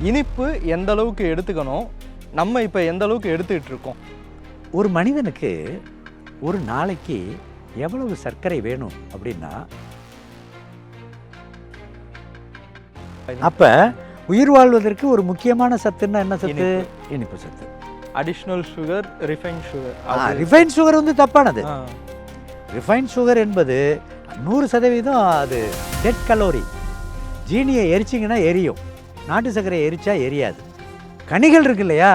இனிப்பு எந்த அளவுக்கு எடுத்துக்கணும் நம்ம இப்போ எந்த அளவுக்கு எடுத்துக்கிட்டு இருக்கோம் ஒரு மனிதனுக்கு ஒரு நாளைக்கு எவ்வளவு சர்க்கரை வேணும் அப்படின்னா அப்ப உயிர் வாழ்வதற்கு ஒரு முக்கியமான சத்துன்னா என்ன சத்து? இனிப்பு. சத்து. Additional sugar refine sugar refine sugar வந்து தப்பானது. ரிஃபைன் சுகர் என்பது நூறு சதவீதம் அது டெட் கலோரி ஜீனியை எரிச்சிங்கன்னா எரியும். நாட்டு சர்க்கரை எரிச்சா எரியாது. கனிகள் இருக்கு இல்லையா?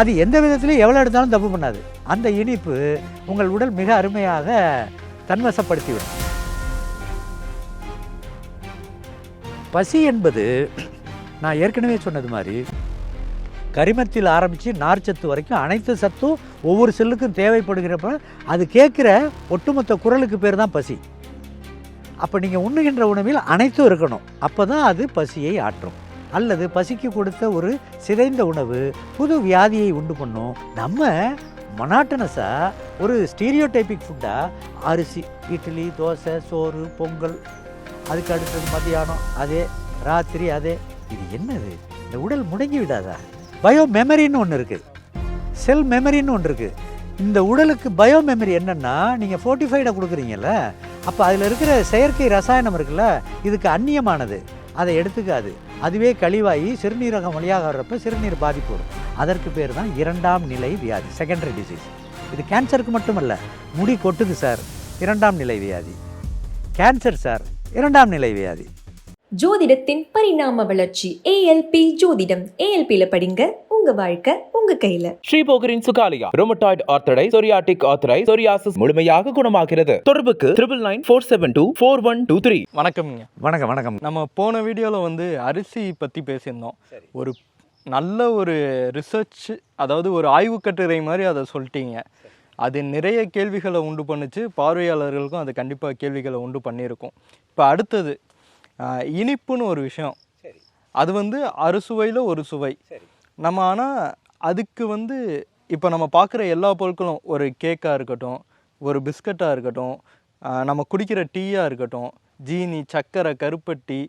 அது எந்த விதத்துலையும் எவ்வளோ எடுத்தாலும் தப்பு பண்ணாது. அந்த இனிப்பு உங்கள் உடல் மிக அருமையாக தன்வசப்படுத்திவிடும். பசி என்பது நான் ஏற்கனவே சொன்னது மாதிரி கரிமத்தில் ஆரம்பித்து நார்ச்சத்து வரைக்கும் அனைத்து சத்தும் ஒவ்வொரு செல்லுக்கும் தேவைப்படுகிறப்ப அது கேட்குற ஒட்டுமொத்த குரலுக்கு பேர் தான் பசி. அப்போ நீங்கள் உண்ணுகின்ற உணவில் அனைத்தும் இருக்கணும். அப்போ தான் அது பசியை ஆற்றும். அல்லது பசிக்கு கொடுத்த ஒரு சிதைந்த உணவு புது வியாதியை உண்டு பண்ணும். நம்ம மொனாட்டனஸாக ஒரு ஸ்டீரியோடைபிக் ஃபுட்டாக அரிசி இட்லி தோசை சோறு பொங்கல் அதுக்கு அடுத்தது மத்தியானம் அதே ராத்திரி அதே. இது என்னது? இந்த உடல் முடங்கி விடாதா? பயோ மெமரின்னு ஒன்று இருக்குது செல் மெமரின்னு ஒன்று இருக்குது இந்த உடலுக்கு பயோ மெமரி என்னென்னா நீங்கள் ஃபோர்ட்டிஃபைடை கொடுக்குறீங்கல்ல அப்போ அதில் இருக்கிற செயற்கை ரசாயனம் இருக்குல்ல இதுக்கு அந்நியமானது. அதை எடுத்துக்காது. அதுவே கழிவாகி சிறுநீரகம் வழியாக வர்றப்ப சிறுநீர் பாதிப்பு வரும். அதற்கு பேர் தான் இரண்டாம் நிலை வியாதி செகண்டரி டிசீஸ் இது கேன்சருக்கு மட்டுமல்ல முடி கொட்டுது சார் இரண்டாம் நிலை வியாதி. கேன்சர் சார் இரண்டாம் நிலை வியாதி. ஜோதிடத்தின் பரிணாம வளர்ச்சி ஏஎல்பி ஜோதிடம். ஏஎல்பியில் படிங்க. உங்க வாழ்க்கை உங்க கையில. ஸ்ரீபோகரின் சுகாலியா ரோமட்டாய்டு ஆர்த்தடை சொரியாட்டிக் ஆர்த்தரை சொரியாசிஸ் முழுமையாக குணமாகிறது. தொடர்புக்கு triple nine four seven two four one two three வணக்கம்ங்க. வணக்கம் வணக்கம். நம்ம போன வீடியோவில் வந்து அரிசி பற்றி பேசியிருந்தோம். ஒரு நல்ல ஒரு ரிசர்ச் அதாவது ஒரு ஆய்வு கட்டுரை மாதிரி அதை சொல்லிட்டீங்க. அது நிறைய கேள்விகளை உண்டு பண்ணுச்சு. பார்வையாளர்களுக்கும் அது கண்டிப்பாக கேள்விகளை உண்டு பண்ணியிருக்கும். இப்போ அடுத்தது இனிப்புன்னு ஒரு விஷயம். அது வந்து அறுசுவையில் ஒரு சுவை. நம்ம ஆனால் அதுக்கு வந்து இப்போ நம்ம பார்க்குற எல்லா பொருட்களும் ஒரு கேக்காக இருக்கட்டும் ஒரு பிஸ்கட்டாக இருக்கட்டும் நம்ம குடிக்கிற டீயாக இருக்கட்டும் ஜீனி சர்க்கரை கருப்பட்டி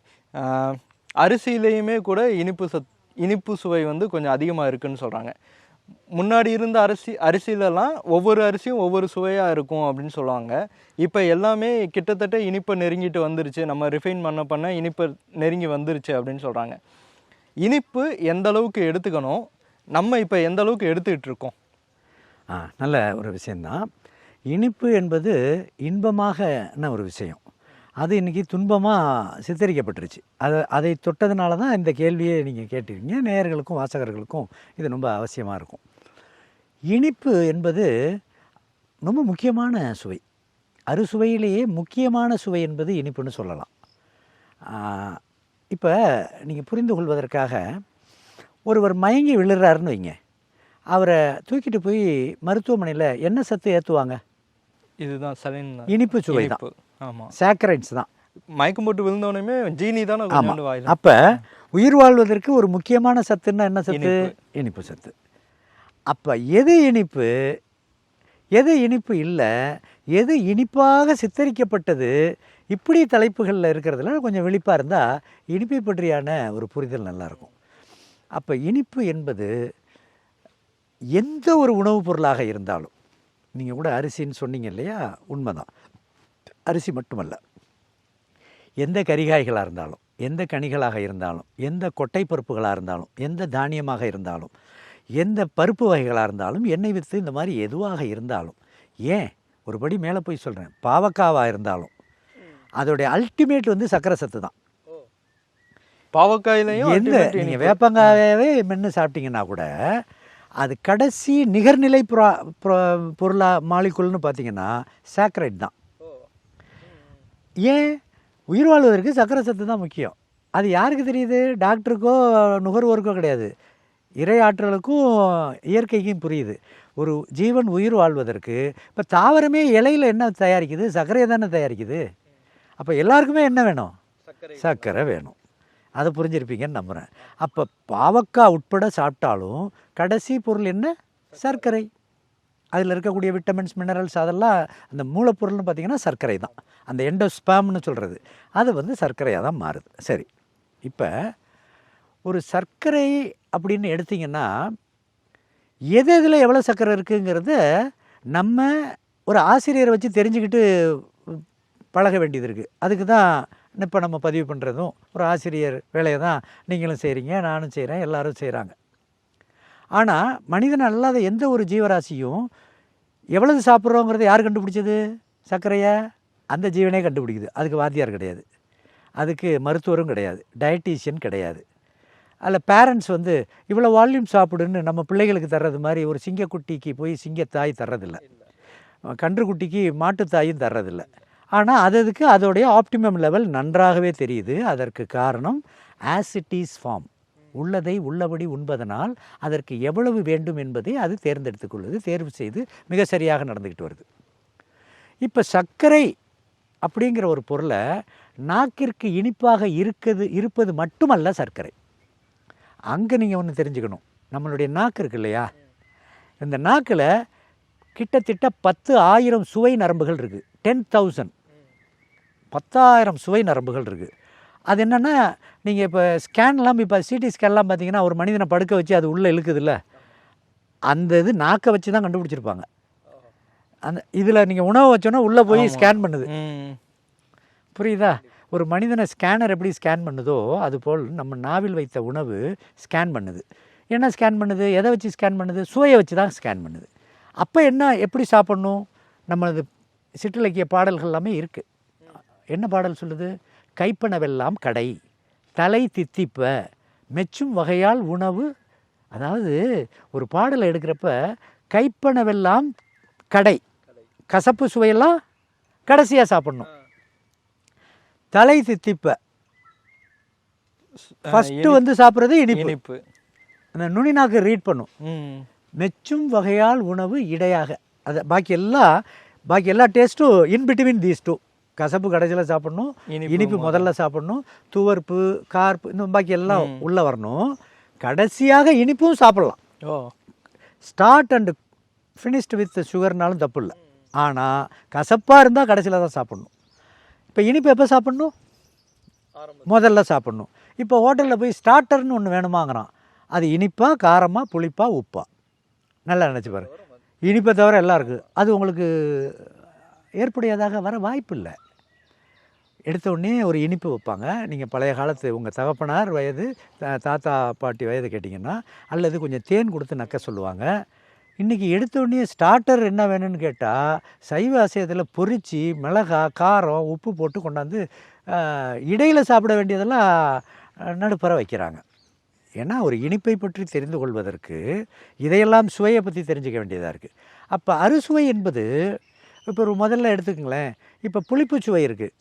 அரிசியிலையுமே கூட இனிப்பு சத் இனிப்பு சுவை வந்து கொஞ்சம் அதிகமாக இருக்குன்னு சொல்கிறாங்க முன்னாடி இருந்த அரிசி அரிசியிலலாம் ஒவ்வொரு அரிசியும் ஒவ்வொரு சுவையாக இருக்கும் அப்படின்னு சொல்லுவாங்க. இப்போ எல்லாமே கிட்டத்தட்ட இனிப்பை நெருங்கிட்டு வந்துருச்சு. நம்ம ரிஃபைன் பண்ண பண்ண இனிப்பை நெருங்கி வந்துருச்சு அப்படின்னு சொல்கிறாங்க இனிப்பு எந்த அளவுக்கு எடுத்துக்கணும்? நம்ம இப்போ எந்த அளவுக்கு எடுத்துக்கிட்டு இருக்கோம்? ஆ நல்ல ஒரு விஷயந்தான். இனிப்பு என்பது இன்பமாகன ஒரு விஷயம். அது இன்றைக்கி துன்பமாக சித்தரிக்கப்பட்டுருச்சு. அதை அதை தொட்டதுனால தான் இந்த கேள்வியை நீங்கள் கேட்டிருக்கீங்க. நேயர்களுக்கும் வாசகர்களுக்கும் இது ரொம்ப அவசியமாக இருக்கும். இனிப்பு என்பது ரொம்ப முக்கியமான சுவை. அறுசுவையிலேயே முக்கியமான சுவை என்பது இனிப்புன்னு சொல்லலாம். இப்போ நீங்கள் புரிந்து கொள்வதற்காக ஒருவர் மயங்கி விழுறாருன்னு வைங்க. அவரை தூக்கிட்டு போய் மருத்துவமனையில் என்ன சத்து ஏற்றுவாங்க இதுதான் சலின் இனிப்பு சுவை தான். ஆமாம் சாக்கரைட்ஸ் தான். மயக்கம் போட்டு விழுந்தோடனே ஜீனி தானே ஆமாம் அப்போ உயிர் வாழ்வதற்கு ஒரு முக்கியமான சத்துன்னா என்ன சத்து. இனிப்பு சத்து. அப்போ எது இனிப்பு? எது இனிப்பு இல்லை? எது இனிப்பாக சித்தரிக்கப்பட்டது? இப்படி தலைப்புகளில் இருக்கிறதுல கொஞ்சம் விழிப்பாக இருந்தால் இனிப்பை பற்றியான ஒரு புரிதல் நல்லாயிருக்கும் அப்போ இனிப்பு என்பது எந்த ஒரு உணவுப் பொருளாக இருந்தாலும் நீங்கள் கூட அரிசின்னு சொன்னீங்க இல்லையா? உண்மைதான். அரிசி மட்டுமல்ல. எந்த கரிகாய்களாக இருந்தாலும் எந்த கனிகளாக இருந்தாலும் எந்த கொட்டை பருப்புகளாக இருந்தாலும் எந்த தானியமாக இருந்தாலும் எந்த பருப்பு வகைகளாக இருந்தாலும் எண்ணெய் வித்து இந்த மாதிரி எதுவாக இருந்தாலும் ஏன் ஒரு படி மேலே போய் சொல்கிறேன். பாவக்காவாக இருந்தாலும் அதோடைய அல்டிமேட் வந்து சக்கரை சத்து தான். பாவக்காயிலையும் எந்த நீங்கள். வேப்பங்காயவே மென்று சாப்பிட்டீங்கன்னா கூட அது கடைசி நிகர்நிலை புர- பொருளா மாலிகுல்னு பார்த்தீங்கன்னா சாக்கரைட் தான். ஏன்? உயிர் வாழ்வதற்கு சக்கரை சத்து தான் முக்கியம். அது யாருக்கு தெரியுது? டாக்டருக்கோ நுகர்வோருக்கோ கிடையாது. இறை ஆற்றலுக்கும் இயற்கைக்கும் புரியுது. ஒரு ஜீவன் உயிர் வாழ்வதற்கு இப்போ தாவரமே இலையில் என்ன தயாரிக்குது? சர்க்கரையை தானே தயாரிக்குது? அப்போ எல்லாருக்குமே என்ன வேணும்? சர்க்கரை. வேணும். அதை புரிஞ்சிருப்பீங்கன்னு நம்புகிறேன் அப்போ பாவக்காய் உட்பட சாப்பிட்டாலும் கடைசி பொருள் என்ன? சர்க்கரை. அதில் இருக்கக்கூடிய விட்டமின்ஸ் மினரல்ஸ் அதெல்லாம் அந்த மூலப்பொருள்னு பார்த்தீங்கன்னா சர்க்கரை தான். அந்த எண்டோஸ்பாம்னு சொல்கிறது அது வந்து சர்க்கரையாக தான் மாறுது. சரி. இப்போ ஒரு சர்க்கரை அப்படின்னு எடுத்தீங்கன்னா எது எதில் எவ்வளோ சக்கரை இருக்குங்கிறத நம்ம ஒரு ஆசிரியரை வச்சு தெரிஞ்சுக்கிட்டு பழக வேண்டியது இருக்குது அதுக்கு தான் இப்போ நம்ம பதிவு பண்ணுறதும் ஒரு ஆசிரியர் வேலையை தான் நீங்களும் செய்கிறீங்க நானும் செய்கிறேன் எல்லாரும் செய்கிறாங்க ஆனால் மனிதன் அல்லாத எந்த ஒரு ஜீவராசியும் எவ்வளவு சாப்பிட்றோங்கிறத யார் கண்டுபிடிச்சது? சர்க்கரையை? அந்த ஜீவனே கண்டுபிடிக்குது. அதுக்கு வாத்தியார் கிடையாது. அதுக்கு மருத்துவரும் கிடையாது. டயட்டீஷியன் கிடையாது. அதில் பேரண்ட்ஸ் வந்து இவ்வளோ வால்யூம் சாப்பிடுன்னு நம்ம பிள்ளைகளுக்கு தர்றது மாதிரி ஒரு சிங்கக்குட்டிக்கு போய் சிங்கத்தாய் தர்றதில்ல. கன்றுக்குட்டிக்கு மாட்டுத்தாயும் தர்றதில்ல. ஆனால் அது அதுக்கு அதோடைய ஆப்டிமம் லெவல் நன்றாகவே தெரியுது. அதற்கு காரணம் ஆசிட்டிஸ் ஃபார்ம் உள்ளதை உள்ளபடி உண்பதனால் அதற்கு எவ்வளவு வேண்டும் என்பதை அது தேர்ந்தெடுத்துக் கொள்வது தேர்வு செய்து மிக சரியாக நடந்துக்கிட்டு வருது. இப்போ சர்க்கரை அப்படிங்கிற ஒரு பொருளை நாக்கிற்கு இனிப்பாக இருக்குது இருப்பது மட்டுமல்ல சர்க்கரை. அங்கே நீங்கள் ஒன்று தெரிஞ்சுக்கணும். நம்மளுடைய நாக்கு இருக்கு இல்லையா? இந்த நாக்கில் கிட்டத்தட்ட பத்து ஆயிரம் சுவை நரம்புகள் இருக்குது டென் தௌசண்ட் பத்தாயிரம் சுவை நரம்புகள் இருக்குது அது என்னென்னா நீங்கள் இப்போ ஸ்கேன்லாம் இப்போ சிடி ஸ்கேன்லாம் பார்த்தீங்கன்னா ஒரு மனிதனை படுக்க வச்சு அது உள்ளே இழுக்குதுல்ல? அந்த இது நாக்கை வச்சு தான் கண்டுபிடிச்சிருப்பாங்க. அந்த இதில் நீங்கள் உணவு வச்சோன்னா உள்ளே போய். ஸ்கேன் பண்ணுது. புரியுதா? ஒரு மனிதனை ஸ்கேனர் எப்படி ஸ்கேன் பண்ணுதோ அதுபோல் நம்ம நாவில் வைத்த உணவு ஸ்கேன் பண்ணுது. என்ன ஸ்கேன் பண்ணுது? எதை வச்சு ஸ்கேன் பண்ணுது? சுவையை வச்சு தான் ஸ்கேன் பண்ணுது. அப்போ என்ன எப்படி சாப்பிட்ணும்? நம்மளது சிற்றிலக்கிய பாடல்கள் எல்லாமே இருக்குது என்ன பாடல் சொல்லுது? கைப்பனவெல்லாம் கடை தலை தித்திப்ப மெச்சும் வகையால் உணவு. அதாவது ஒரு பாடலை எடுக்கிறப்ப கைப்பனவெல்லாம் கடை கசப்பு சுவையெல்லாம் கடைசியாக சாப்பிட்ணும். தலை தித்திப்ப ஃபஸ்ட்டு வந்து சாப்பிட்றது இனிப்பு. இனிப்பு. அந்த நுனிநாக்கு ரீட் பண்ணும். மெச்சும் வகையால் உணவு இடையாக. அது பாக்கி எல்லாம் பாக்கி எல்லா டேஸ்ட்டும் இன் பிட்வீன் தீஸ் டூ கசப்பு கடைசியில் சாப்பிடணும் இனிப்பு இனிப்பு முதல்ல. சாப்பிடணும் துவர்ப்பு கார்ப்பு இந்த பாக்கி எல்லாம் உள்ளே வரணும். கடைசியாக இனிப்பும் சாப்பிடலாம். ஓ. ஸ்டார்ட் அண்ட் ஃபினிஷ்டு வித் சுகர்னாலும் தப்பு இல்லை. ஆனால் கசப்பாக இருந்தால் கடைசியில் தான் சாப்பிடணும். இப்போ இனிப்பு எப்போ சாப்பிடணும்? முதல்ல சாப்பிடணும். இப்போ ஹோட்டலில் போய் ஸ்டார்டர்னு ஒன்று வேணுமாங்கிறான். அது இனிப்பா காரமா புளிப்பா உப்பா? நல்லா நினச்சி பாரு. இனிப்பை தவிர எல்லாம் இருக்குது அது உங்களுக்கு ஏற்புடையதாக வர வாய்ப்பு இல்லை. எடுத்த உடனே ஒரு இனிப்பு வைப்பாங்க. நீங்கள் பழைய காலத்து உங்கள் தகப்பனார் வயது த- தாத்தா பாட்டி வயது கேட்டிங்கன்னா அல்லது கொஞ்சம் தேன் கொடுத்து நக்க சொல்லுவாங்க. இன்றைக்கி எடுத்த உடனே ஸ்டார்டர் என்ன வேணும்னு கேட்டால் சைவ அசையத்தில் பொரிச்சு மிளகா காரம் உப்பு போட்டு கொண்டாந்து இடையில் சாப்பிட வேண்டியதெல்லாம் நடுப்பற வைக்கிறாங்க. ஏன்னா ஒரு இனிப்பை பற்றி தெரிந்து கொள்வதற்கு இதையெல்லாம் சுவையை பற்றி தெரிஞ்சுக்க வேண்டியதாக இருக்குது அப்போ அறுசுவை என்பது இப்போ ஒரு முதல்ல எடுத்துக்கங்களேன். இப்போ புளிப்பு சுவை இருக்குது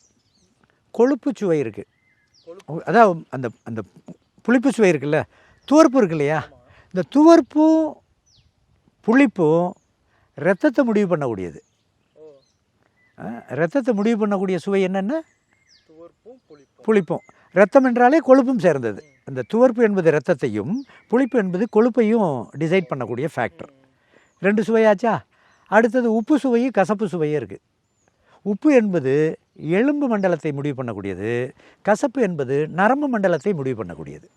கொழுப்பு சுவை இருக்குது அதான் அந்த அந்த புளிப்பு சுவை இருக்குல்ல? துவர்ப்பு இருக்கு இல்லையா? இந்த துவர்ப்பும் புளிப்பும் ரத்தத்தை முடிவு பண்ணக்கூடியது. ரத்தத்தை முடிவு பண்ணக்கூடிய சுவை என்னென்ன? புளிப்பும். ரத்தம் என்றாலே கொழுப்பும் சேர்ந்தது. அந்த துவர்ப்பு என்பது ரத்தத்தையும் புளிப்பு என்பது கொழுப்பையும் டிசைட் பண்ணக்கூடிய ஃபேக்டர் ரெண்டு சுவையாச்சா? அடுத்தது உப்பு சுவையும் கசப்பு சுவையும் இருக்குது உப்பு என்பது எலும்பு மண்டலத்தை முடிவு பண்ணக்கூடியது. கசப்பு என்பது நரம்பு மண்டலத்தை முடிவு பண்ணக்கூடியது.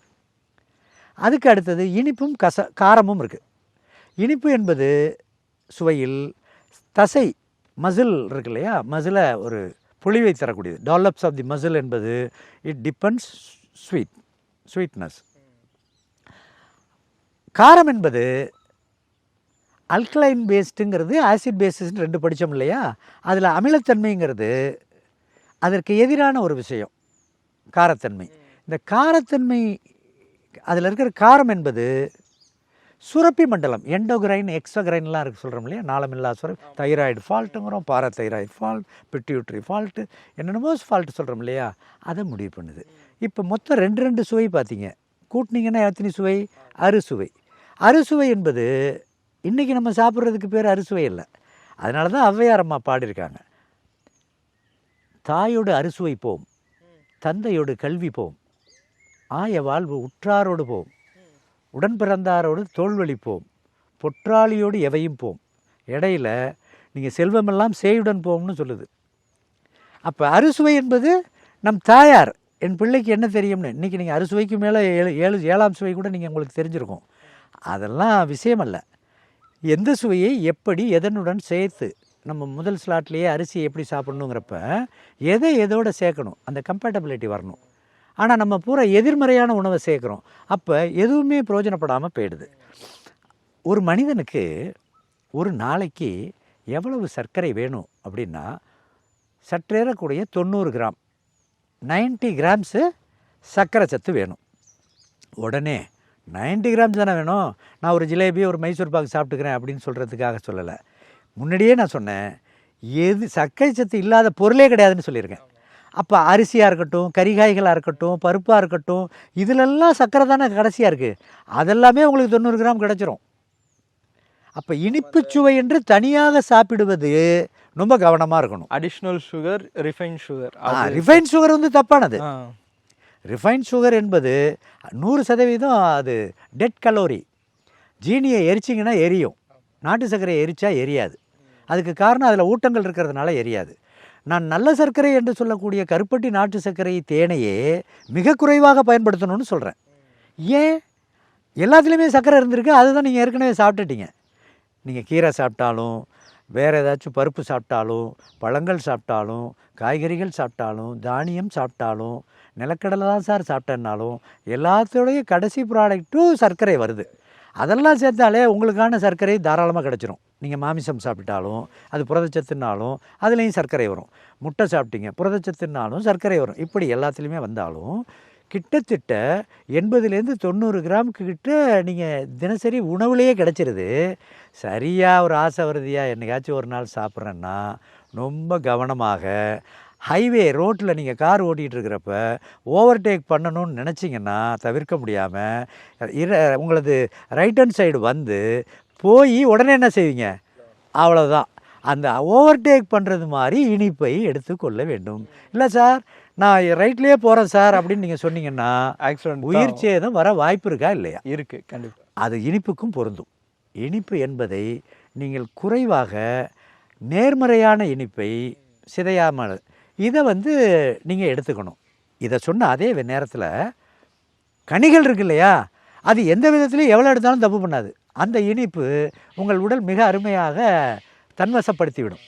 அதுக்கு அடுத்தது இனிப்பும் கச காரமும் இருக்குது இனிப்பு என்பது சுவையில் தசை மசில் இருக்கு இல்லையா மசிலை ஒரு பொலிவை தரக்கூடியது. டெவலப்ஸ் ஆஃப் தி மசில் என்பது இட் டிபெண்ட்ஸ் ஸ்வீட் ஸ்வீட்னஸ் காரம் என்பது அல்கலைன் பேஸ்டுங்கிறது ஆசிட் பேசிஸ்னு ரெண்டு படித்தோம் இல்லையா? அதில் அமிலத்தன்மைங்கிறது அதற்கு எதிரான ஒரு விஷயம் காரத்தன்மை. இந்த காரத்தன்மை அதில் இருக்கிற காரம் என்பது சுரப்பி மண்டலம் எண்டோகிரைன் எக்ஸோகிரைன்லாம் இருக்கு சொல்கிறோம் இல்லையா? நாளமில்லா சுரப்பி. தைராய்டு ஃபால்ட்டுங்கிறோம் பாராதைராய்டு ஃபால்ட் பிட்யூட்ரி ஃபால்ட்டு என்னென்னமோ ஃபால்ட்டு சொல்கிறோம் இல்லையா? அதை முடிவு பண்ணுது. இப்போ மொத்தம் ரெண்டு ரெண்டு சுவை பார்த்தீங்க. கூட்டினீங்கன்னா எத்தனை சுவை? அறுசுவை அறுசுவை என்பது இன்றைக்கி நம்ம சாப்பிட்றதுக்கு பேர் அறுசுவை இல்லை அதனால தான் ஔவையார் அம்மா பாடியிருக்காங்க. தாயோடு அறுசுவை போம். தந்தையோடு கல்வி போம். ஆய வாழ்வு உற்றாரோடு போம். உடன் பிறந்தாரோடு தோல்வழிப்போம் பொற்றாளியோடு எவையும் போம். இடையில நீங்கள் செல்வமெல்லாம் சேயுடன் போம்னு சொல்லுது. அப்போ அறுசுவை என்பது நம் தாயார் என் பிள்ளைக்கு என்ன தெரியும்னு? இன்றைக்கி நீங்கள் அறுசுவைக்கு மேலே ஏழு ஏழு ஏழாம் சுவை கூட நீங்கள் உங்களுக்கு தெரிஞ்சிருக்கும். அதெல்லாம் விஷயமல்ல. எந்த சுவையை எப்படி எதனுடன் சேர்த்து நம்ம முதல் ஸ்லாட்லேயே அரிசியை எப்படி சாப்பிட்ணுங்கிறப்ப எதை எதோட சேர்க்கணும்? அந்த கம்பேட்டபிலிட்டி வரணும். ஆனால் நம்ம பூரா எதிர்மறையான உணவை சேர்க்குறோம். அப்போ எதுவுமே பிரயோஜனப்படாமல் போயிடுது. ஒரு மனிதனுக்கு ஒரு நாளைக்கு எவ்வளவு சர்க்கரை வேணும் அப்படின்னா சற்றேறக்கூடிய தொண்ணூறு கிராம் 90 கிராம்ஸு சர்க்கரை சத்து வேணும். உடனே 90 கிராம்ஸ் தானே வேணும்? நான் ஒரு ஜிலேபி ஒரு மைசூர் பாக்கு சாப்பிட்டுக்கிறேன் அப்படின்னு சொல்கிறதுக்காக சொல்லலை. முன்னாடியே நான் சொன்னேன் எது சர்க்கரை சத்து இல்லாத பொருளே கிடையாதுன்னு சொல்லியிருக்கேன். அப்போ அரிசியாக இருக்கட்டும் கறிகாய்களாக இருக்கட்டும் பருப்பாக இருக்கட்டும் இதிலெல்லாம் சர்க்கரை தானே கடைசியாக இருக்குது அதெல்லாமே உங்களுக்கு தொண்ணூறு கிராம் கிடச்சிரும். அப்போ இனிப்பு சுவை என்று தனியாக சாப்பிடுவது ரொம்ப கவனமாக இருக்கணும். Additional sugar refine sugar refine sugar வந்து தப்பானது. ரிஃபைன் சுகர் என்பது நூறு சதவீதம் அது டெட் கலோரி ஜீனியை எரிச்சிங்கன்னா எரியும். நாட்டு சர்க்கரையை எரிச்சா எரியாது. அதுக்கு காரணம் அதில் ஊட்டங்கள் இருக்கிறதுனால எரியாது. நான் நல்ல சர்க்கரை என்று சொல்லக்கூடிய கருப்பட்டி நாட்டு சர்க்கரை தேனையே மிக குறைவாக பயன்படுத்தணும்னு சொல்கிறேன் ஏன்? எல்லாத்துலேயுமே சர்க்கரை இருந்திருக்கு அதுதான் நீங்கள் ஏற்கனவே சாப்பிட்டுட்டீங்க. நீங்கள் கீரை சாப்பிட்டாலும் வேறு ஏதாச்சும் பருப்பு சாப்பிட்டாலும் பழங்கள் சாப்பிட்டாலும் காய்கறிகள் சாப்பிட்டாலும் தானியம் சாப்பிட்டாலும் நிலக்கடலை தான் சார் சாப்பிட்டேன்னாலும் எல்லாத்தோடைய கடைசி ப்ராடக்ட்டும் சர்க்கரை வருது. அதெல்லாம் சேர்த்தாலே உங்களுக்கான சர்க்கரை தாராளமாக கிடச்சிரும். நீங்கள் மாமிசம் சாப்பிட்டாலும் அது புரதச்சத்துனாலும் அதுலேயும் சர்க்கரை வரும். முட்டை சாப்பிட்டீங்க புரதச்சத்துனாலும் சர்க்கரை வரும். இப்படி எல்லாத்துலேயுமே வந்தாலும் கிட்டத்தட்ட எண்பதுலேருந்து தொண்ணூறு கிராமுக்கு கிட்ட நீங்கள் தினசரி உணவுலேயே கிடச்சிருது. சரியாக ஒரு ஆசை வருதியா? என்னைக்காச்சும் ஒரு நாள் சாப்பிட்றேன்னா ரொம்ப கவனமாக ஹைவே ரோட்டில் நீங்கள் கார் ஓட்டிகிட்டு இருக்கிறப்ப ஓவர்டேக் பண்ணணும்னு நினச்சிங்கன்னா தவிர்க்க முடியாமல் இர உங்களது ரைட் ஹேண்ட் சைடு வந்து போய் உடனே என்ன செய்வீங்க? அவ்வளோதான் அந்த ஓவர்டேக் பண்ணுறது மாதிரி இனிப்பை எடுத்துக்கொள்ள வேண்டும். இல்லை சார் நான் ரைட்லேயே போகிறேன் சார் அப்படின்னு நீங்கள் சொன்னீங்கன்னா ஆக்சிடென்ட் உயிர் சேதம் வர வாய்ப்பு இருக்கா இல்லையா? இருக்கு கண்டிப்பா. அது இனிப்புக்கும் பொருந்தும். இனிப்பு என்பதை நீங்கள் குறைவாக நேர்மறையான இனிப்பை சிதையாமல் இதை வந்து நீங்கள் எடுத்துக்கணும். இதை சொன்ன அதே நேரத்தில் கனிகள் இருக்கு இல்லையா? அது எந்த விதத்துலையும் எவ்வளோ எடுத்தாலும் தப்பு பண்ணாது. அந்த இனிப்பு உங்கள் உடல் மிக அருமையாக தன்வசப்படுத்திவிடும்.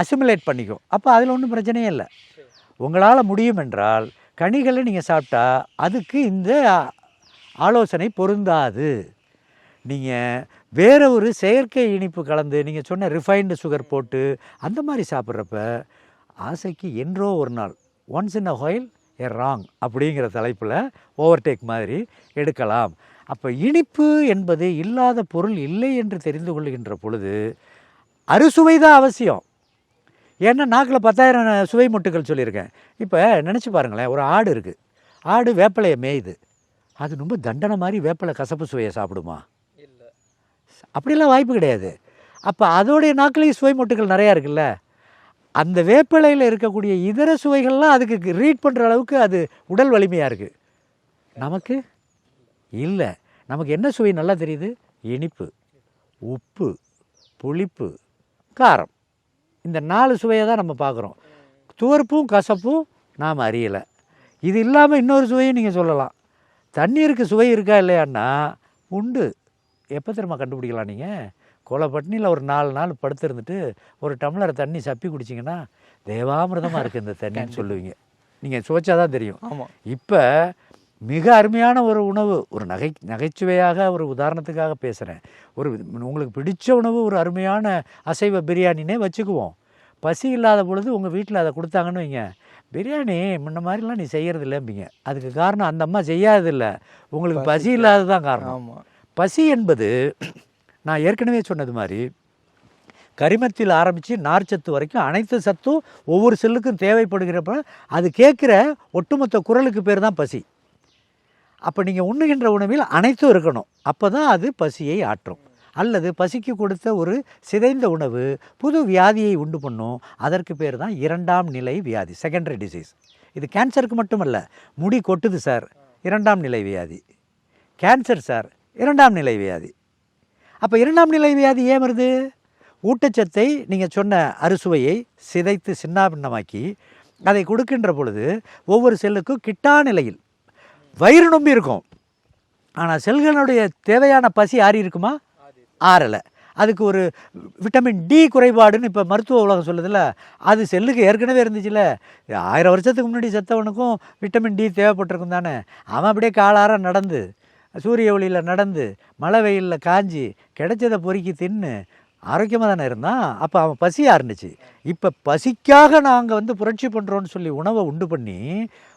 அசிமுலேட் பண்ணிக்கும். அப்போ அதில் ஒன்றும் பிரச்சனையே இல்லை. உங்களால் முடியும் என்றால் கனிகளை நீங்கள் சாப்பிட்டா அதுக்கு இந்த ஆலோசனை பொருந்தாது. நீங்கள் வேற ஒரு செயற்கை இனிப்பு கலந்து நீங்கள் சொன்ன ரிஃபைன்டு சுகர் போட்டு அந்த மாதிரி சாப்பிட்றப்ப ஆசைக்கு என்றோ ஒரு நாள் once in a ஹாயில் A wrong அப்படிங்கிற தலைப்பில் ஓவர்டேக் மாதிரி எடுக்கலாம். அப்போ இனிப்பு என்பது இல்லாத பொருள் இல்லை என்று தெரிந்து கொள்கின்ற பொழுது அறுசுவை தான் அவசியம். ஏன்னா நாக்கில் பத்தாயிரம் சுவை மொட்டுகள் சொல்லியிருக்கேன். இப்போ நினச்சி பாருங்களேன் ஒரு ஆடு இருக்குது ஆடு வேப்பிலையை மேயுது. அது ரொம்ப தண்டனை மாதிரி வேப்பிலை கசப்பு சுவையை சாப்பிடுமா? அப்படிலாம் வாய்ப்பு கிடையாது. அப்போ அதோடைய நாக்கிலேயும் சுவை மொட்டுகள் நிறையா இருக்குல்ல? அந்த வேப்பிலையில் இருக்கக்கூடிய இதர சுவைகள்லாம் அதுக்கு ரீட் பண்ணுற அளவுக்கு அது உடல் வலிமையாக இருக்குது நமக்கு? இல்லை. நமக்கு என்ன சுவை நல்லா தெரியுது? இனிப்பு உப்பு புளிப்பு காரம். இந்த நாலு சுவையை தான் நம்ம பார்க்குறோம். துவர்ப்பும் கசப்பும் நாம் அறியலை. இது இல்லாமல் இன்னொரு சுவையும் நீங்கள் சொல்லலாம். தண்ணீருக்கு சுவை இருக்கா இல்லையான்னா உண்டு. எப்போ திரும்ப கண்டுபிடிக்கலாம் நீங்கள் கொலை பட்னியில் ஒரு நாலு நாள் படுத்திருந்துட்டு ஒரு டம்ளர் தண்ணி சப்பி குடிச்சிங்கன்னா தேவாமிர்தமாக இருக்குது இந்த தண்ணின்னு சொல்லுவீங்க. நீங்கள் சுவைச்சா தான் தெரியும். ஆமா. இப்போ மிக அருமையான ஒரு உணவு ஒரு நகை நகைச்சுவையாக ஒரு உதாரணத்துக்காக பேசுகிறேன் ஒரு உங்களுக்கு பிடிச்ச உணவு ஒரு அருமையான அசைவ பிரியாணினே வச்சுக்குவோம். பசி இல்லாத பொழுது உங்கள் வீட்டில் அதை கொடுத்தாங்கன்னு வைங்க. பிரியாணி முன்ன மாதிரிலாம் நீ செய்கிறது இல்லைம்பீங்க அதுக்கு காரணம் அந்த அம்மா செய்யாததில்ல. உங்களுக்கு பசி இல்லாதது தான் காரணம். பசி என்பது நான் ஏற்கனவே சொன்னது மாதிரி கரிமத்தில் ஆரம்பித்து நார்ச்சத்து வரைக்கும் அனைத்து சத்தும் ஒவ்வொரு செல்லுக்கும் தேவைப்படுகிறப்ப அது கேட்குற ஒட்டுமொத்த குரலுக்கு பேர் தான் பசி. அப்போ நீங்கள் உண்ணுகின்ற உணவில் அனைத்தும் இருக்கணும். அப்போ தான் அது பசியை ஆற்றும். அல்லது பசிக்கு கொடுத்த ஒரு சிதைந்த உணவு புது வியாதியை உண்டு பண்ணும். அதற்கு பேர் தான் இரண்டாம் நிலை வியாதி செகண்டரி டிசீஸ் இது கேன்சருக்கு மட்டுமல்ல முடி கொட்டுது சார் இரண்டாம் நிலை வியாதி. கேன்சர் சார் இரண்டாம் நிலை வியாதி. அப்போ இரண்டாம் நிலை வியாதி ஏன் வருது? ஊட்டச்சத்தை நீங்கள் சொன்ன அறுசுவையை சிதைத்து சின்னாபின்னமாக்கி அதை கொடுக்கின்ற பொழுது ஒவ்வொரு செல்லுக்கும் கிட்டா நிலையில் வயிறு நொம்பி இருக்கும். ஆனால் செல்களுடைய தேவையான பசி ஆறி இருக்குமா? ஆறலை. அதுக்கு ஒரு விட்டமின் டி குறைபாடுன்னு இப்போ மருத்துவ உலகம் சொல்லுதுல்ல அது செல்லுக்கு ஏற்கனவே இருந்துச்சுல ஆயிரம் வருஷத்துக்கு முன்னாடி செத்தவனுக்கும் விட்டமின் டி தேவைப்பட்டிருக்கும் தானே. அவன் அப்படியே காலார நடந்து சூரிய ஒளியில் நடந்து மழை வெயிலில் காஞ்சி கிடைச்சதை பொறுக்கி தின்னு ஆரோக்கியமாக தானே இருந்தான் அப்போ அவன் பசியாக இருந்துச்சு. இப்போ பசிக்காக நாங்கள் வந்து புரட்சி பண்ணுறோன்னு சொல்லி உணவை உண்டு பண்ணி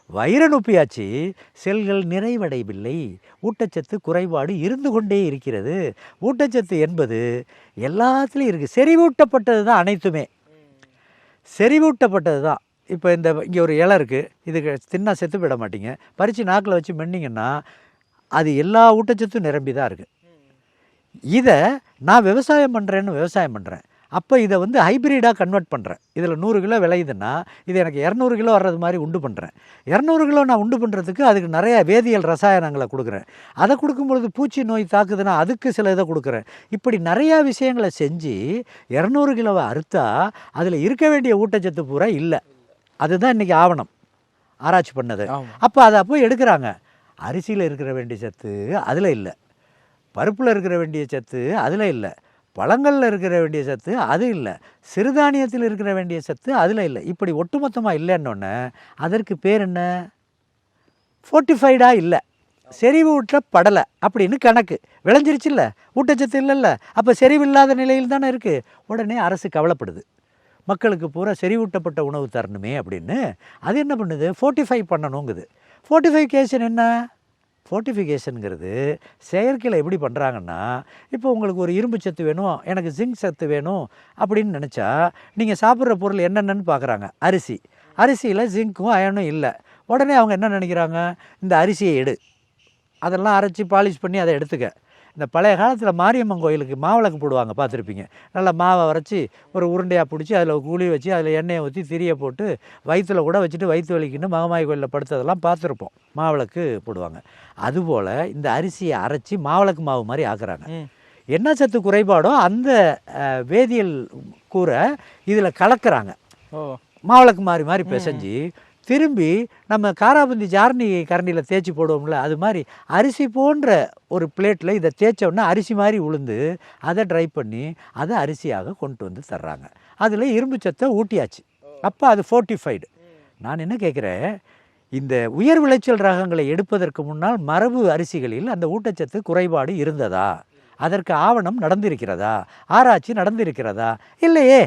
வயிறு நொப்பியாச்சு செல்கள் நிறைவடையவில்லை. ஊட்டச்சத்து குறைபாடு இருந்து கொண்டே இருக்கிறது. ஊட்டச்சத்து என்பது எல்லாத்துலேயும் இருக்குது செறிவூட்டப்பட்டது தான் அனைத்துமே. செறிவூட்டப்பட்டது தான் இப்போ இந்த இங்கே ஒரு இலை இருக்குது இதுக்கு தின்னா செத்து விட மாட்டீங்க. பறித்து நாக்கில் வச்சு மென்னிங்கன்னா அது எல்லா ஊட்டச்சத்தும் நிரம்பி தான் இருக்குது இதை நான் விவசாயம் பண்ணுறேன்னு விவசாயம் பண்ணுறேன் அப்போ இதை வந்து ஹைப்ரிடாக கன்வெர்ட் பண்ணுறேன் இதில் நூறு கிலோ விளையுதுன்னா இது எனக்கு இரநூறு கிலோ வர்றது மாதிரி உண்டு பண்ணுறேன் இரநூறு கிலோ நான் உண்டு பண்ணுறதுக்கு அதுக்கு நிறைய வேதியியல் ரசாயனங்களை கொடுக்குறேன். அதை கொடுக்கும்பொழுது பூச்சி நோய் தாக்குதுன்னா அதுக்கு சில இதை கொடுக்குறேன். இப்படி நிறையா விஷயங்களை செஞ்சு இரநூறு கிலோவை அறுத்தா அதில் இருக்க வேண்டிய ஊட்டச்சத்து பூரா இல்லை. அதுதான் இன்றைக்கி ஆவணம். ஆராய்ச்சி பண்ணது. அப்போ அதை அப்போ எடுக்கிறாங்க. அரிசியில் இருக்கிற வேண்டிய சத்து அதில் இல்லை. பருப்பில் இருக்கிற வேண்டிய சத்து அதில் இல்லை. பழங்களில் இருக்கிற வேண்டிய சத்து அது இல்லை. சிறுதானியத்தில் இருக்கிற வேண்டிய சத்து அதில் இல்லை. இப்படி ஒட்டுமொத்தமாக இல்லைன்னொன்னே அதற்கு பேர் என்ன? ஃபோர்ட்டிஃபைடாக இல்லை. செறிவு ஊட்டப்படலை அப்படின்னு கணக்கு. விளைஞ்சிருச்சுல்ல? ஊட்டச்சத்து இல்லைல்ல. அப்போ செறிவில்லாத நிலையில் தானே இருக்குது உடனே அரசு கவலைப்படுது. மக்களுக்கு பூரா செறிவூட்டப்பட்ட உணவு தரணுமே அப்படின்னு. அது என்ன பண்ணுது? ஃபோர்ட்டிஃபை பண்ணணுங்குது. ஃபோர்ட்டிஃபைகேஷன் என்ன? ஃபோர்ட்டிஃபிகேஷனுங்கிறது செயற்கையில் எப்படி பண்ணுறாங்கன்னா இப்போ உங்களுக்கு ஒரு இரும்பு சத்து வேணும் எனக்கு ஜிங்க் சத்து வேணும் அப்படின்னு நினச்சா நீங்கள் சாப்பிட்ற பொருள் என்னென்னு பார்க்குறாங்க அரிசி. அரிசியில் ஜிங்க்கும் அயனும் இல்லை. உடனே அவங்க என்ன நினைக்கிறாங்க? இந்த அரிசியை எடு. அதெல்லாம் அரைச்சி பாலிஷ் பண்ணி அதை எடுத்துக்க. இந்த பழைய காலத்தில் மாரியம்மன் கோயிலுக்கு மாவிளக்கு போடுவாங்க பார்த்துருப்பீங்க. நல்லா மாவை வரைச்சி ஒரு உருண்டையாக பிடிச்சி அதில் குழி வச்சு அதில் எண்ணெயை ஊற்றி திரியை போட்டு வயிற்றுல கூட வச்சுட்டு வயிற்று வலிக்குன்னு மகமாய் கோயிலில் படுத்ததெல்லாம் பார்த்துருப்போம். மாவிளக்கு போடுவாங்க. அதுபோல் இந்த அரிசியை அரைச்சி மாவிளக்கு மாவு மாதிரி ஆக்குறாங்க. என்ன சத்து குறைபாடோ அந்த வேதியியல் கூரை இதில் கலக்கிறாங்க. ஓ. மாவிளக்கு மாறி மாதிரி பிசைஞ்சு திரும்பி நம்ம காராபந்தி ஜார்னி கரண்டியில் தேய்ச்சி போடுவோம்ல அது மாதிரி அரிசி போன்ற ஒரு பிளேட்டில் இதை தேய்ச்சோன்னா அரிசி மாதிரி உளுந்து அதை ட்ரை பண்ணி அதை அரிசியாக கொண்டு வந்து தர்றாங்க. அதில் இரும்பு சத்தை ஊட்டியாச்சு. அப்போ அது ஃபோர்ட்டிஃபைடு நான் என்ன கேட்குறேன் இந்த உயர் விளைச்சல் ரகங்களை எடுப்பதற்கு முன்னால் மரபு அரிசிகளில் அந்த ஊட்டச்சத்து குறைபாடு இருந்ததா? அதற்கு ஆவணம் நடந்திருக்கிறதா? ஆராய்ச்சி நடந்திருக்கிறதா? இல்லையே.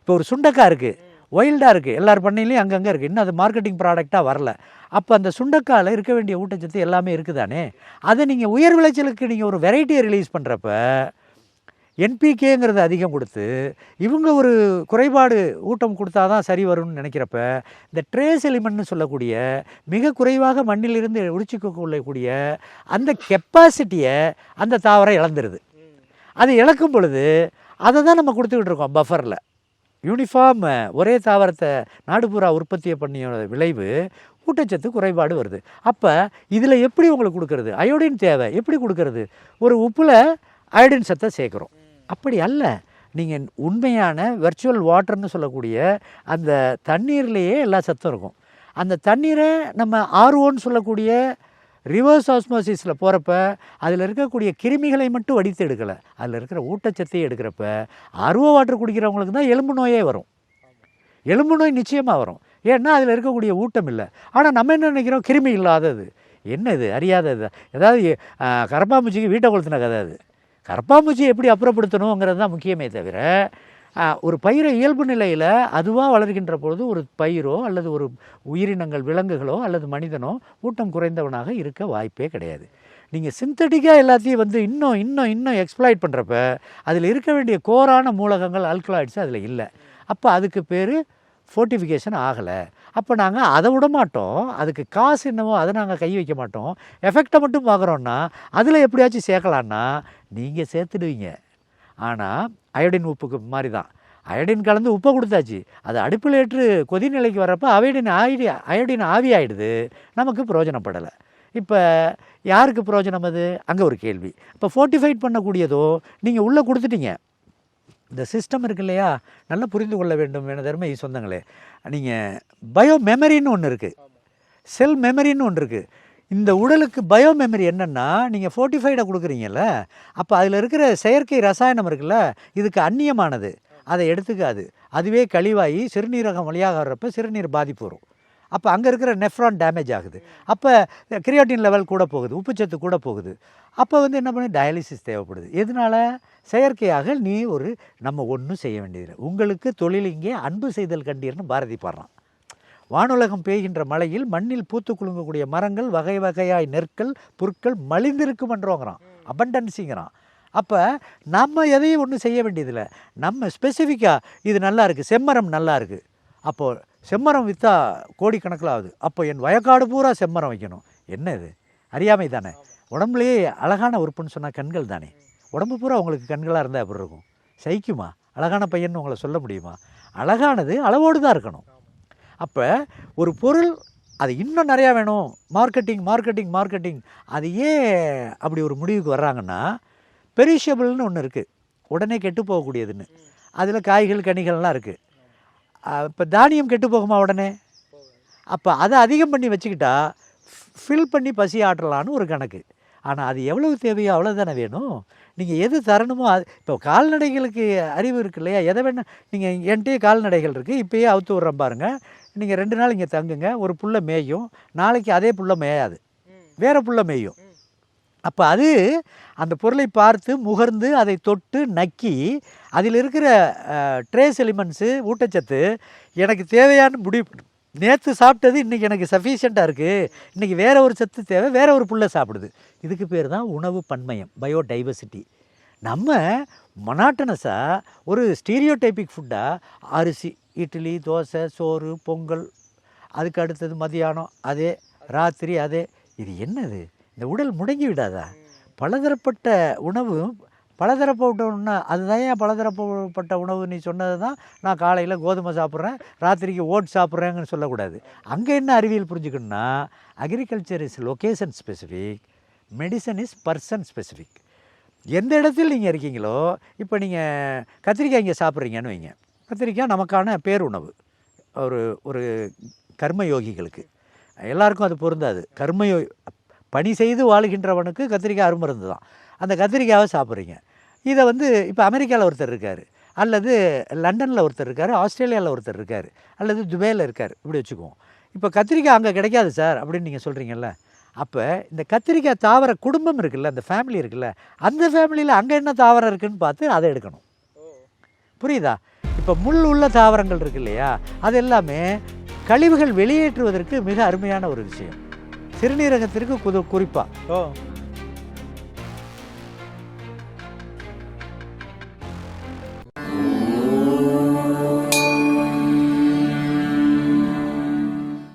இப்போ ஒரு சுண்டக்காய் இருக்குது ஒயில்டாக இருக்குது எல்லார் பண்ணையிலையும் அங்கங்கே இருக்குது இன்னும் அது மார்க்கெட்டிங் ப்ராடக்டாக வரல. அப்போ அந்த சுண்டக்காயில் இருக்க வேண்டிய ஊட்டச்சத்து எல்லாமே இருக்குதானே? அதை நீங்கள் உயர் விளைச்சலுக்கு நீங்கள் ஒரு வெரைட்டியை ரிலீஸ் பண்ணுறப்ப என்பிகேங்கிறது அதிகம் கொடுத்து இவங்க ஒரு குறைபாடு ஊட்டம் கொடுத்தா தான் சரி வரும்னு நினைக்கிறப்ப இந்த ட்ரேஸ் எலிமெண்ட்னு சொல்லக்கூடிய மிக குறைவாக மண்ணிலிருந்து உடிச்சிக்க கொள்ளக்கூடிய அந்த கெப்பாசிட்டியை அந்த தாவரம் இழந்துருது. அது இழக்கும் பொழுது அதை தான் நம்ம கொடுத்துக்கிட்டு இருக்கோம் பஃபரில் யூனிஃபார்ம் ஒரே தாவரத்தை நாடுபுறா உற்பத்தியை பண்ணியோட விளைவு ஊட்டச்சத்து குறைபாடு வருது. அப்போ இதில் எப்படி உங்களுக்கு கொடுக்கறது? அயோடின் தேவை எப்படி கொடுக்கறது? ஒரு உப்பில் அயோடின் சத்தை சேர்க்குறோம். அப்படி அல்ல. நீங்கள் உண்மையான வெர்ச்சுவல் வாட்டர்னு சொல்லக்கூடிய அந்த தண்ணீர்லேயே எல்லா சத்தும் இருக்கும். அந்த தண்ணீரை நம்ம ஆர்ஓன்னு சொல்லக்கூடிய ரிவர்ஸ் ஆஸ்மோசிஸில் போகிறப்ப அதில் இருக்கக்கூடிய கிருமிகளை மட்டும் வடித்து எடுக்கலை. அதில் இருக்கிற ஊட்டச்சத்தையும் எடுக்கிறப்ப அருவ வாட்டர் குடிக்கிறவங்களுக்கு தான் எலும்பு நோயே வரும். எலும்பு நோய் நிச்சயமாக வரும். ஏன்னா அதில் இருக்கக்கூடிய ஊட்டம் இல்லை. ஆனால் நம்ம என்ன நினைக்கிறோம்? கிருமி இல்லாதது. என்ன இது? அறியாதது ஏதாவது கரப்பாம்பூச்சிக்கு வீட்டை கொளுத்தின கதை அது. கரப்பாம்பூச்சி எப்படி அப்புறப்படுத்தணுங்கிறது தான் முக்கியமே தவிர ஒரு பயிரை இயல்பு நிலையில் அதுவாக வளர்கின்ற பொழுது ஒரு பயிரோ அல்லது ஒரு உயிரினங்கள் விலங்குகளோ அல்லது மனிதனோ ஊட்டம் குறைந்தவனாக இருக்க வாய்ப்பே கிடையாது. நீங்கள் சிந்தட்டிக்காக எல்லாத்தையும் வந்து இன்னும் இன்னும் இன்னும் எக்ஸ்ப்ளாய்ட் பண்ணுறப்ப அதில் இருக்க வேண்டிய கோரான மூலகங்கள் ஆல்கலாய்ட்ஸ் அதில் இல்லை. அப்போ அதுக்கு பேர் ஃபோர்ட்டிஃபிகேஷன் ஆகலை. அப்போ நாங்கள் அதை விட மாட்டோம். அதுக்கு காசு என்னவோ அதை நாங்கள் கை வைக்க மாட்டோம். எஃபெக்டை மட்டும் பார்க்குறோன்னா அதில் எப்படியாச்சும் சேர்க்கலான்னா நீங்கள் சேர்த்துடுவீங்க. ஆனால் அயோடின் உப்புக்கு மாதிரி தான் அயோடின் கலந்து உப்பை கொடுத்தாச்சு. அது அடுப்பில் ஏற்று கொதிநிலைக்கு வர்றப்போ அயோடின் ஆயிடி அயோடின் ஆவி ஆயிடுது. நமக்கு பிரயோஜனப்படலை. இப்போ யாருக்கு பிரயோஜனம் அது? அங்கே ஒரு கேள்வி. இப்போ ஃபோர்ட்டிஃபைட் பண்ணக்கூடியதோ நீங்கள் உள்ளே கொடுத்துட்டீங்க. இந்த சிஸ்டம் இருக்கு இல்லையா? நல்லா புரிந்து கொள்ள வேண்டும் என தருமை சொந்தங்களே. நீங்கள் பயோ மெமரின்னு ஒன்று இருக்குது செல் மெமரின்னு ஒன்று இருக்குது இந்த உடலுக்கு பயோ மெமரி என்னென்னா நீங்கள் ஃபோர்ட்டிஃபைடை கொடுக்குறீங்கல்ல அப்போ அதில் இருக்கிற செயற்கை ரசாயனம் இருக்குல்ல இதுக்கு அந்நியமானது. அதை எடுத்துக்காது. அதுவே கழிவாகி சிறுநீரகம் வழியாக வர்றப்ப சிறுநீர் பாதிப்பு வரும். அப்போ அங்கே இருக்கிற நெஃப்ரான் டேமேஜ் ஆகுது. அப்போ கிரியாட்டின் லெவல் கூட போகுது உப்புச்சத்து கூட போகுது. அப்போ வந்து என்ன பண்ணி? டயாலிசிஸ் தேவைப்படுது. எதனால? செயற்கையாக நீ ஒரு நம்ம ஒன்றும் செய்ய வேண்டியதில்லை. உங்களுக்கு தொழில் இங்கே அன்பு செய்தல் கண்டீர்னு பாரதி பாடுறான். வானுலகம் பெய்கின்ற மழையில் மண்ணில் பூத்து குலுங்கக்கூடிய மரங்கள் வகை வகையாய் நெற்கள் புற்கள் மலிந்திருக்குமன்றோங்கிறான். அபண்டன்ஸிங்கிறான் அப்போ நம்ம எதையும் ஒன்றும் செய்ய வேண்டியதில்லை. நம்ம ஸ்பெசிஃபிக்காக இது நல்லா இருக்குது செம்மரம் நல்லா இருக்குது அப்போது செம்மரம் விற்றா கோடிக்கணக்கில் ஆகுது அப்போ என் வயக்காடு பூரா செம்மரம் வைக்கணும். என்ன இது? அறியாமை தானே. உடம்புலையே அழகான உறுப்புன்னு சொன்னால் கண்கள் தானே. உடம்பு பூரா உங்களுக்கு கண்களாக இருந்தால் எப்படி இருக்கும்? சகிக்குமா? அழகான பையன் உங்களை சொல்ல முடியுமா? அழகானது அளவோடு தான் இருக்கணும். அப்போ ஒரு பொருள் அது இன்னும் நிறையா வேணும். மார்க்கெட்டிங் மார்க்கெட்டிங் மார்க்கெட்டிங் அது ஏன் அப்படி ஒரு முடிவுக்கு வர்றாங்கன்னா பெரிஷபிள்னு ஒன்று இருக்குது உடனே கெட்டு போகக்கூடியதுன்னு. அதில் காய்கள் கனிகள்லாம் இருக்குது இப்போ தானியம் கெட்டு போகுமா உடனே? அப்போ அதை அதிகம் பண்ணி வச்சுக்கிட்டா ஃபில் பண்ணி பசி ஆட்டலான்னு ஒரு கணக்கு. ஆனால் அது எவ்வளவு தேவையோ அவ்வளோதானே வேணும். நீங்கள் எது தரணுமோ அது இப்போ கால்நடைகளுக்கு அறிவு இருக்கு இல்லையா? எதை வேணும் நீங்கள் என்கிட்டயே கால்நடைகள் இருக்குது இப்போயே அவுத்து விட்றேன் பாருங்கள் நீங்கள் ரெண்டு நாள் இங்கே தங்குங்க. ஒரு புள்ள மேயும். நாளைக்கு அதே புள்ள மேயாது. வேறு புள்ள மேயும். அப்போ அது அந்த பொருளை பார்த்து முகர்ந்து அதை தொட்டு நக்கி அதில் இருக்கிற ட்ரேஸ் எலிமெண்ட்ஸு ஊட்டச்சத்து எனக்கு தேவையான முடிவு நேற்று சாப்பிட்டது இன்றைக்கி எனக்கு சஃபிஷியண்ட்டாக இருக்குது இன்றைக்கி வேறு ஒரு சத்து தேவை வேற ஒரு புல்லை சாப்பிடுது. இதுக்கு பேர் தான் உணவு பன்மயம் பயோடைவர்சிட்டி நம்ம மொனாட்டனஸாக ஒரு ஸ்டீரியோடைப்பிக் ஃபுட்டாக அரிசி இட்லி தோசை சோறு பொங்கல் அதுக்கு அடுத்தது மதியானம் அதே ராத்திரி அதே. இது என்னது? இந்த உடல் முடங்கி விடாதா? பலதரப்பட்ட உணவு பலதரப்பட்ட உணவு அதுதான் ஏன் பலதரப்பட்ட உணவு நீ சொன்னது தான் நான் காலையில் கோதுமை சாப்பிட்றேன் ராத்திரிக்கு ஓட் சாப்பிட்றேங்கன்னு சொல்லக்கூடாது. அங்கே என்ன அறிவியல் புரிஞ்சுக்கணும்னா agriculture is location specific medicine is person specific எந்த இடத்தில் நீங்கள் இருக்கீங்களோ இப்போ நீங்கள் கத்திரிக்காய் இங்கே சாப்பிட்றீங்கன்னு வைங்க. கத்திரிக்காய் நமக்கான பேருணவு. ஒரு ஒரு கர்மயோகிகளுக்கு. எல்லாருக்கும் அது பொருந்தாது. கர்மயோ பணி செய்து வாழுகின்றவனுக்கு கத்திரிக்காய் அருமருந்து தான். அந்த கத்திரிக்காவை சாப்பிட்றீங்க. இதை வந்து இப்போ அமெரிக்காவில் ஒருத்தர் இருக்கார். அல்லது லண்டனில் ஒருத்தர் இருக்கார் ஆஸ்திரேலியாவில் ஒருத்தர் இருக்கார். அல்லது துபேயில் இருக்கார். இப்படி வச்சுக்குவோம். இப்போ கத்திரிக்காய் அங்கே கிடைக்காது சார் அப்படின்னு நீங்கள் சொல்கிறீங்கல்ல அப்போ இந்த கத்திரிக்காய் தாவர குடும்பம் இருக்குல்ல அந்த ஃபேமிலி இருக்குல்ல அந்த ஃபேமிலியில் அங்கே என்ன தாவரம் இருக்குன்னு பார்த்து அதை எடுக்கணும். புரியுதா? இப்போ முள் உள்ள தாவரங்கள் இருக்கு இல்லையா? அது எல்லாமே கழிவுகள் வெளியேற்றுவதற்கு மிக அருமையான ஒரு விஷயம். சிறுநீரகத்திற்கு குது குறிப்பாக ஓ.